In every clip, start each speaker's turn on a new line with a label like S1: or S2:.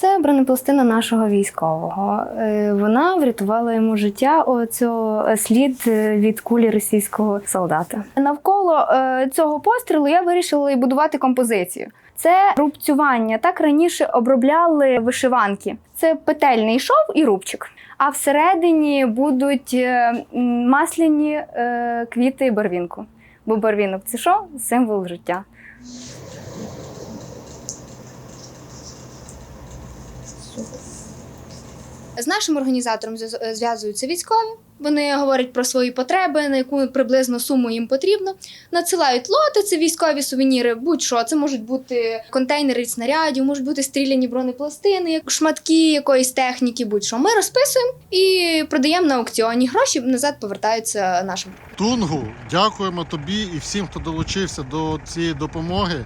S1: Це бронепластина нашого військового. Е, Вона врятувала йому життя. Оцього слід е, від кулі російського солдата. Навколо е, цього пострілу я вирішила і будувати композицію. Це рубцювання. Так раніше обробляли вишиванки. Це петельний шов і рубчик. А всередині будуть е, масляні е, квіти барвінку. Бо барвінок це що? Символ життя.
S2: З нашим організатором зв'язуються військові. Вони говорять про свої потреби, на яку приблизно суму їм потрібно. Надсилають лоти, це військові сувеніри, будь-що. Це можуть бути контейнери від снарядів, можуть бути стріляні бронепластини, шматки якоїсь техніки, будь-що. Ми розписуємо і продаємо на аукціоні. Гроші назад повертаються нашим.
S3: Тунгу, дякуємо тобі і всім, хто долучився до цієї допомоги.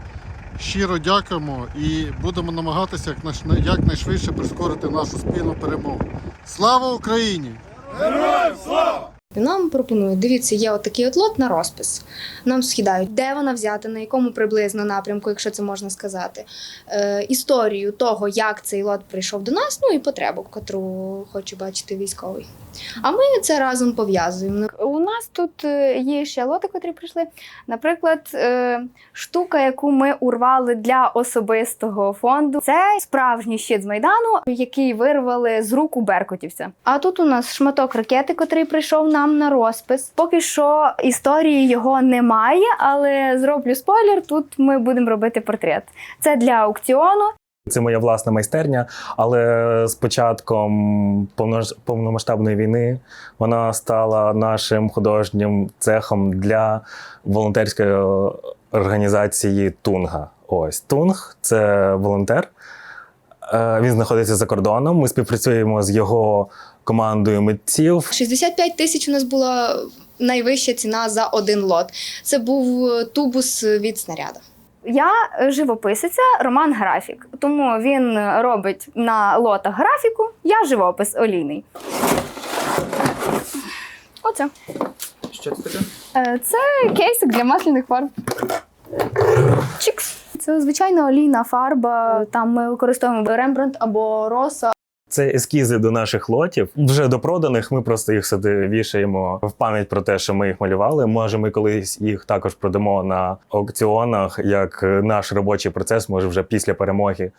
S3: Щиро дякуємо і будемо намагатися якнайшвидше прискорити нашу спільну перемогу. Слава Україні! Героям!
S2: Нам пропонують, дивіться, є отакий от лот на розпис. Нам скидають, де вона взята, на якому приблизно напрямку, якщо це можна сказати, е, історію того, як цей лот прийшов до нас, ну і потребу, яку хоче бачити військовий. А ми це разом пов'язуємо.
S1: Нас тут е, є ще лоти, котрі прийшли. Наприклад, е, штука, яку ми урвали для особистого фонду, це справжній щит з майдану, який вирвали з рук у беркутівця. А тут у нас шматок ракети, котрий прийшов нам на розпис. Поки що історії його немає, але зроблю спойлер. Тут ми будемо робити портрет. Це для аукціону.
S4: Це моя власна майстерня, але з початком повномасштабної війни вона стала нашим художнім цехом для волонтерської організації Тунга. Ось Тунг це волонтер. Е, Він знаходиться за кордоном. Ми співпрацюємо з його командою митців.
S2: 65 тисяч у нас була найвища ціна за один лот. Це був е, тубус від снаряда.
S1: Я живописиця, Роман графік. Тому він робить на лотах графіку, я живопис олійний. Оце.
S5: Що це таке?
S1: Е, Це кейсик для масляних фарб. Чікс. Це звичайна олійна фарба. Там ми використовуємо Рембрандт або Роса.
S4: Це ескізи до наших лотів. Вже до проданих. Ми просто їх сюди вішаємо в пам'ять про те, що ми їх малювали. Може, ми колись їх також продамо на аукціонах як наш робочий процес, може вже після перемоги